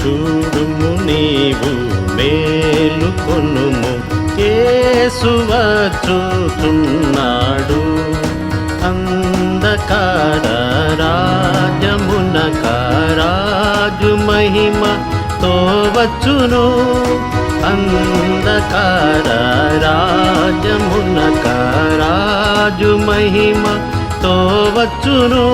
చూడుము నీవు మేలు కొనుము. కేసువ చూచున్నాడు అంధకార రాజమున కారాజు మహిమ తోవచ్చును. అంధకార రా రాజమున రాజు మహిమ తోవచ్చును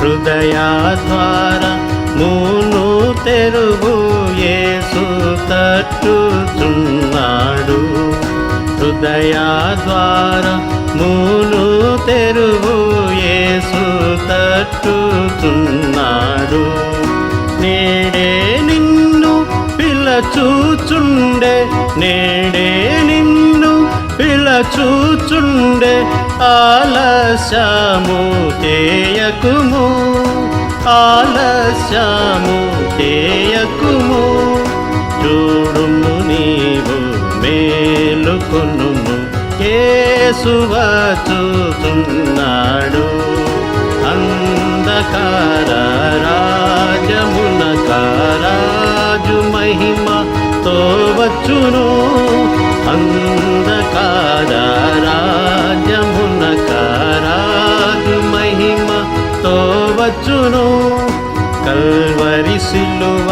హృదయ ద్వారా మూను తెరుగు యేసు తట్టుచున్నాడు. హృదయ ద్వారా మూను తెరుగు యేసు తట్టుచున్నాడు. నేడే నిన్ను పిలచూచుండే నేడే చూచుండే ఆలస్యము తేయకుము ఆలస్యము తేయకుము చూడుము నీవు మేలుకొనుము కేసువచుతున్నాడు అంధకార రాజమున కారాజు మహిమ తోవచ్చును అంద వచ్చును. కల్వరి సిల్లువ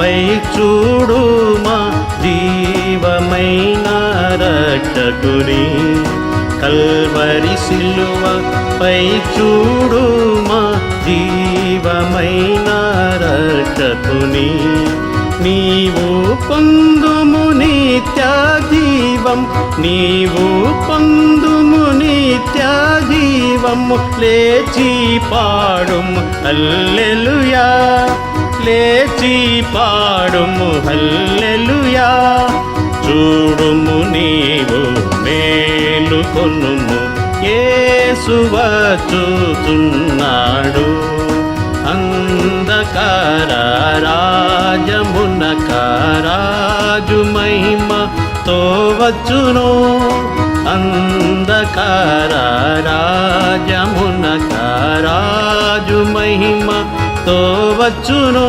పై చూడుమా జీవమైన రక్షకుని. కల్వరి సిల్లువ పై చూడుమా జీవమైన రక్షకుని. నీవు పొందుము నిత్య జీవం నీవు పొందు నిత్య లేచి పాడుము హల్లెలుయా. లేచి పాడుము హల్లెలుయా. చూడుము నీవు మేలు మేలుకొనుము యేసువచుచున్నాడు అంధకార రాజమున కారాజు మహిమ తోవచ్చును. అంధకార రాజమున కారాజు మహిమ తోవచ్చును